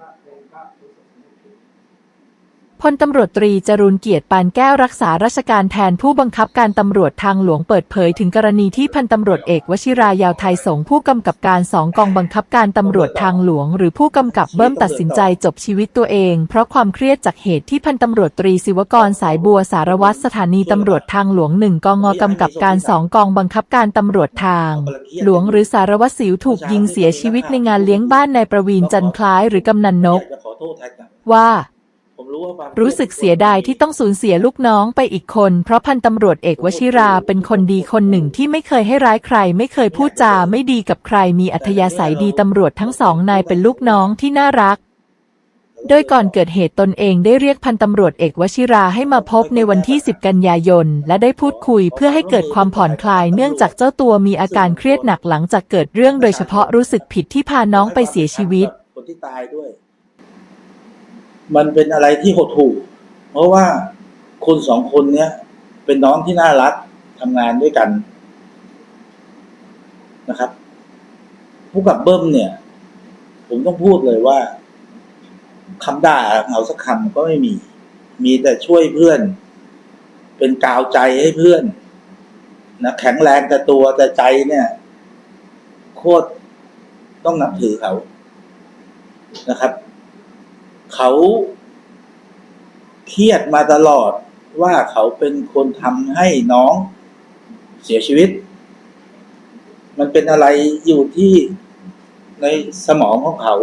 が、警察に พลตำรวจตรีจรูนเกียรติปานแก้วรักษาราชการแทนผู้บังคับการตำรวจทางหลวงเปิดเผยถึงกรณีที่พันตำรวจเอกวชิรายาวไทยสงผู้กำกับการสองกองบังคับการตำรวจทางหลวง หรือผู้กำกับเบิ้มตัดสินใจจบชีวิตตัวเอง เพราะความเครียดจากเหตุที่พันตำรวจตรีศิวกรสายบัวสารวัตรสถานีตำรวจทางหลวงหนึ่งกองกำกับการสองกองบังคับการตำรวจทาง หลวงหรือสารวัตรสิวถูกยิงเสียชีวิตในงานเลี้ยงบ้านนายประวีนจันทร์คล้ายหรือกำนันนกว่า รู้ว่าความรู้สึกเสียดายที่ต้องสูญเสียลูกน้องไปอีกคน เพราะพันตำรวจเอกวชิราเป็นคนดีคนหนึ่งที่ไม่เคยให้ร้ายใคร ไม่เคยพูดจาไม่ดีกับใครมีอัธยาศัยดีตำรวจทั้งสองนายเป็นลูกน้องที่น่ารัก โดยก่อนเกิดเหตุตนเองได้เรียกพันตำรวจเอกวชิราให้มาพบในวันที่ 10 กันยายน และได้พูดคุยเพื่อให้เกิดความผ่อนคลาย เนื่องจากเจ้าตัวมีอาการเครียดหนักหลังจากเกิดเรื่องโดยเฉพาะรู้สึกผิดที่พาน้องไปเสียชีวิต คนที่ตายด้วย มันเป็นอะไรที่หดหู่เพราะว่าคนสองคนเนี้ยเป็นน้องที่น่ารักทำงานด้วยกันนะครับ ผู้กับเบิ้มเนี่ย ผมต้องพูดเลยว่าคำด่าเอาสักคำก็ไม่มี มีแต่ช่วยเพื่อน เป็นกาวใจให้เพื่อนนะแข็งแรงแต่ตัวแต่ใจเนี่ย โคตรต้องนับถือเขานะครับ เขาเครียดมาตลอดว่าเขาเป็นคนทำให้น้องเสียชีวิต มันเป็นอะไรอยู่ที่ในสมองของเขา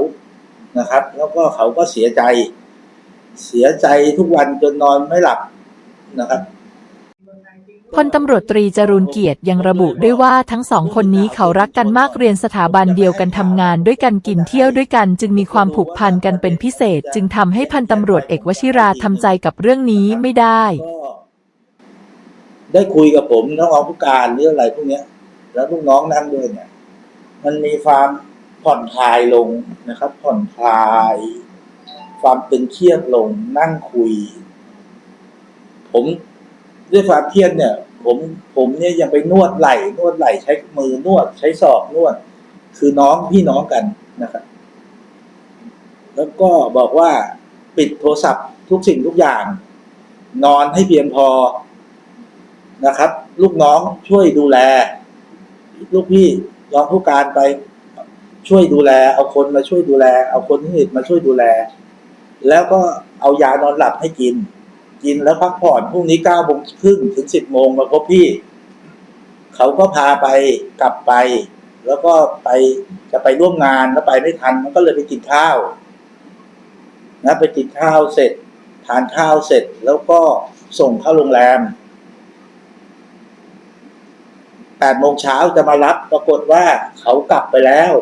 นะครับ แล้วก็เขาก็เสียใจ เสียใจทุกวันจนนอนไม่หลับนะครับ พลตำรวจตรีจรูนเกียรติยังระบุด้วยว่าทั้งสองคนนี้เขารักกันมากเรียนสถาบันเดียวกันทำงานด้วยกันกินเที่ยวด้วยกัน จึงมีความผูกพันกันเป็นพิเศษ จึงทำให้พันตำรวจเอกวชิราทำใจกับเรื่องนี้ไม่ได้ ได้คุยกับผมน้องผู้การหรืออะไรพวกนี้แล้วลูกน้องนั่งด้วยเนี่ย มันมีความผ่อนคลายลงนะครับ ผ่อนคลาย ความตึงเครียดลงนั่งคุย ผม ด้วยความเครียดเนี่ย ผมผมเนี่ยยังไปนวดไหล่นวดไหล่ใช้มือนวด ใช้ศอกนวด คือน้องพี่น้องกันนะครับ แล้วก็บอกว่าปิดโทรศัพท์ทุกสิ่งทุกอย่าง นอนให้เพียงพอนะครับ ลูกน้องช่วยดูแล ลูกพี่รองผู้การไปช่วยดูแล เอาคนมาช่วยดูแล เอาคนที่มาช่วยดูแล แล้วก็เอายานอนหลับให้กิน กินแล้วพักผ่อนพรุ่งนี้เก้าโมงครึ่งถึงสิบโมงมาพบพี่ เขาก็พาไปกลับไป แล้วก็ไปจะไปร่วมงานแล้วไปไม่ทัน มันก็เลยไปกินข้าวนะไปกินข้าวเสร็จ ทานข้าวเสร็จแล้วก็ส่งเข้าโรงแรมแปดโมงเช้าจะมารับปรากฏว่าเขากลับไปแล้ว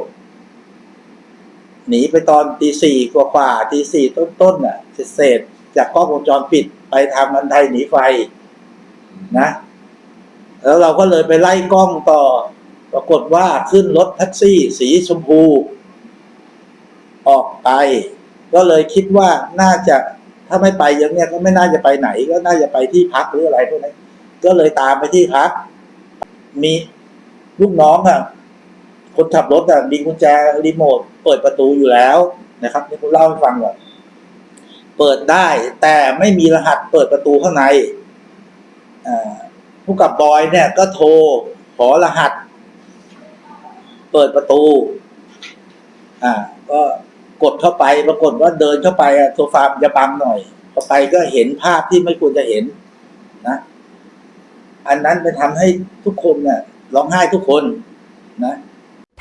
หนีไปตอนตีสี่กว่าตีสี่ต้นๆน่ะเศษๆจากกล้องวงจรปิด ไปทางบันไดหนีไฟนะ แล้วเราก็เลยไปไล่กล้องต่อ ปรากฏว่าขึ้นรถแท็กซี่ สีชมพู ออกไป ก็เลยคิดว่าน่าจะถ้าไม่ไปอย่างเนี้ยก็ไม่น่าจะไปไหน ก็น่าจะไปที่พักหรืออะไรพวกนี้ก็เลยตามไปที่พัก มีลูกน้องอะ คนขับรถอะมีกุญแจรีโมทเปิดประตูอยู่แล้วนะครับนี่ผมเล่าให้ฟังก่อน เปิดได้แต่ไม่มีรหัสเปิดประตูข้างในผู้กับบอยเนี่ยก็โทรขอรหัส เปิดประตู อ่า ก็กดเข้าไปปรากฏว่าเดินเข้าไปอะโซฟามจะบังหน่อยเข้าไปก็เห็นภาพที่ไม่ควรจะเห็นนะอันนั้นไปทำให้ทุกคนเนี่ยร้องไห้ทุกคนนะ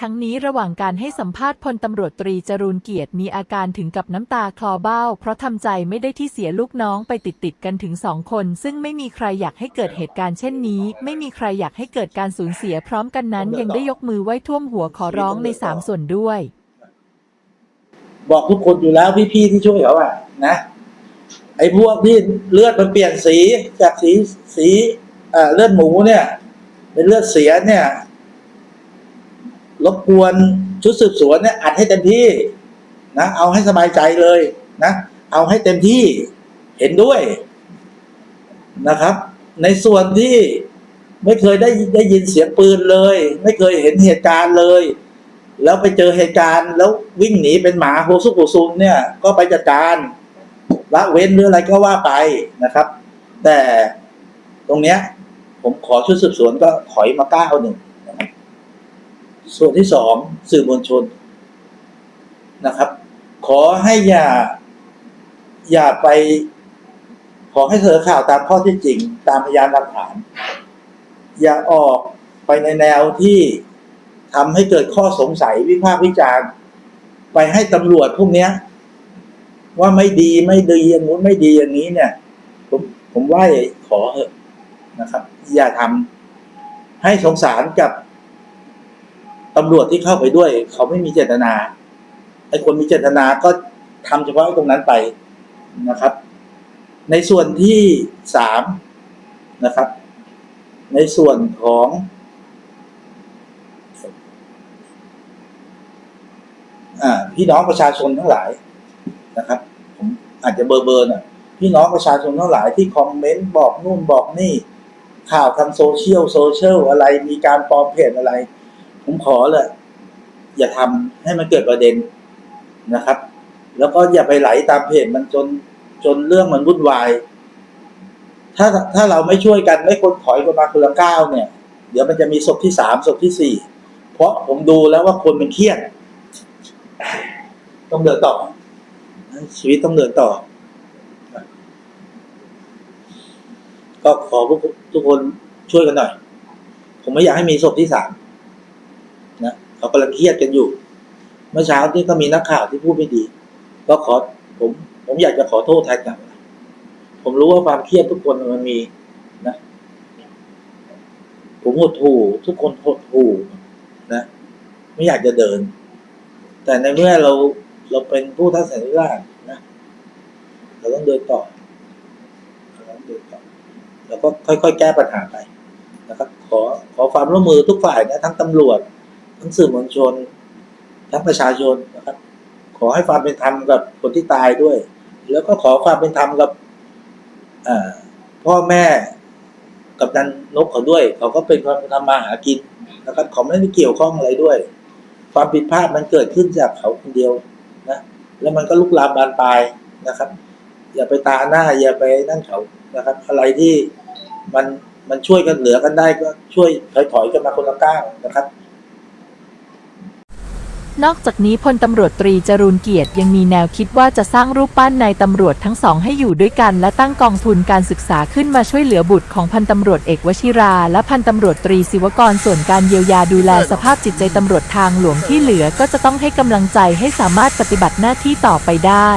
ทั้งนี้ระหว่างการให้สัมภาษณ์พลตำรวจตรีจรูนเกียรติมีอาการถึงกับน้ำตาคลอเบ้า เพราะทำใจไม่ได้ที่เสียลูกน้องไปติดติดๆกันถึงสองคน ซึ่งไม่มีใครอยากให้เกิดเหตุการณ์เช่นนี้ ไม่มีใครอยากให้เกิดการสูญเสียพร้อมกันนั้น ยังได้ยกมือไหว้ท่วมหัวขอร้องในสามส่วนด้วย บอกทุกคนอยู่แล้วพี่ๆที่ช่วยเขาอะนะ ไอ้พวกที่เลือดมันเปลี่ยนสีจากสีสีเอ่อเลือดหมูเนี่ย เป็นเลือดเสียเนี่ย รบกวนชุดสืบสวนเนี่ยอัดให้เต็มที่นะเอาให้สบายใจเลยนะเอาให้เต็มที่เห็นด้วยนะครับ ในส่วนที่ไม่เคยได้ได้ยินเสียงปืนเลย ไม่เคยเห็นเหตุการณ์เลย แล้วไปเจอเหตุการณ์ แล้ววิ่งหนีเป็นหมาโฮซุกุซุนเนี่ย ก็ไปจัดการละเว้นหรืออะไรก็ว่าไปนะครับ แต่ตรงเนี้ย ผมขอชุดสืบสวนก็ถอยมาก้าวหนึ่ง ส่วนที่สองสื่อมวลชนนะครับ ขอให้อย่า อย่าไป ขอให้เสนอข่าวตามข้อที่จริง ตามพยานหลักฐาน อย่าออกไปในแนวที่ทำให้เกิดข้อสงสัยวิพากษ์วิจารณ์ไปให้ตำรวจพวกนี้ว่าไม่ดีไม่ดีอย่างนู้นไม่ดีอย่างนี้เนี่ย ผมผมว่าขอเถอะนะครับ อย่าทำให้สงสารกับ ตำรวจที่เข้าไปด้วย เขาไม่มีเจตนาไอ้คนมีเจตนาก็ทำเฉพาะไอตรงนั้นไปนะครับ ในส่วนที่สามนะครับ ในส่วนของอพี่น้องประชาชนทั้งหลายนะครับ ผมอาจจะเบอร์เบอร์น่อยพี่น้องประชาชนทั้งหลายที่คอมเมนต์บอกนู่นบอกนี่ ข่าวทางโซเชียลโซเชียลอะไรมีการปลอมเพจอะไร ผมขอเลยอย่าทำให้มันเกิดประเด็นนะครับ แล้วก็อย่าไปไหลตามเพจมันจนจนเรื่องมันวุ่นวาย ถ้าถ้าเราไม่ช่วยกันไม่คนถอยกันมาคนละก้าวเนี่ย เดี๋ยวมันจะมีศพที่สามศพที่สี่เพราะผมดูแล้วว่าคนมันเครียด ต้องเดินต่อ ชีวิตต้องเดินต่อ ก็ขอพวกทุกคนช่วยกันหน่อย ผมไม่อยากให้มีศพที่สาม เขากำลังเครียดกันอยู่ เมื่อเช้าที่ก็มีนักข่าวที่พูดไม่ดี ก็ขอผมผมอยากจะขอโทษแทนกันผมรู้ว่าความเครียดทุกคนมันมีนะ ผมหดหู่ทุกคนหดหู่นะ ไม่อยากจะเดิน แต่ในเมื่อเราเราเป็นผู้ทัศนราชนะเราต้องเดินต่อเราต้องเดินต่อแล้วก็ค่อยๆแก้ปัญหาไปนะครับขอขอความร่วมมือทุกฝ่ายนะทั้งตำรวจ ทั้งสื่อมวลชน ทั้งประชาชนนะครับ ขอให้ความเป็นธรรมกับคนที่ตายด้วย แล้วก็ขอความเป็นธรรมกับพ่อแม่กับนันนกเขาด้วย เขาก็เป็นคนทำมาหากินนะครับ เขาไม่ได้เกี่ยวข้องอะไรด้วย ความผิดพลาดมันเกิดขึ้นจากเขาคนเดียวนะ แล้วมันก็ลุกลามบานปลายนะครับ อย่าไปตาหน้าอย่าไปนั่นเขานะครับ อะไรที่มันมันช่วยกันเหลือกันได้ก็ช่วยถอยๆกันมาคนละก้าวนะครับ นอกจากนี้พลตำรวจตรีจรูนเกียรติยังมีแนวคิดว่าจะสร้างรูปปั้นนายตำรวจทั้งสองให้อยู่ด้วยกัน และตั้งกองทุนการศึกษาขึ้นมาช่วยเหลือบุตรของพันตำรวจเอกวชิรา และพันตำรวจตรีศิวกรส่วนการเยียวยาดูแลสภาพจิตใจตำรวจทางหลวงที่เหลือก็จะต้องให้กำลังใจให้สามารถปฏิบัติหน้าที่ต่อไปได้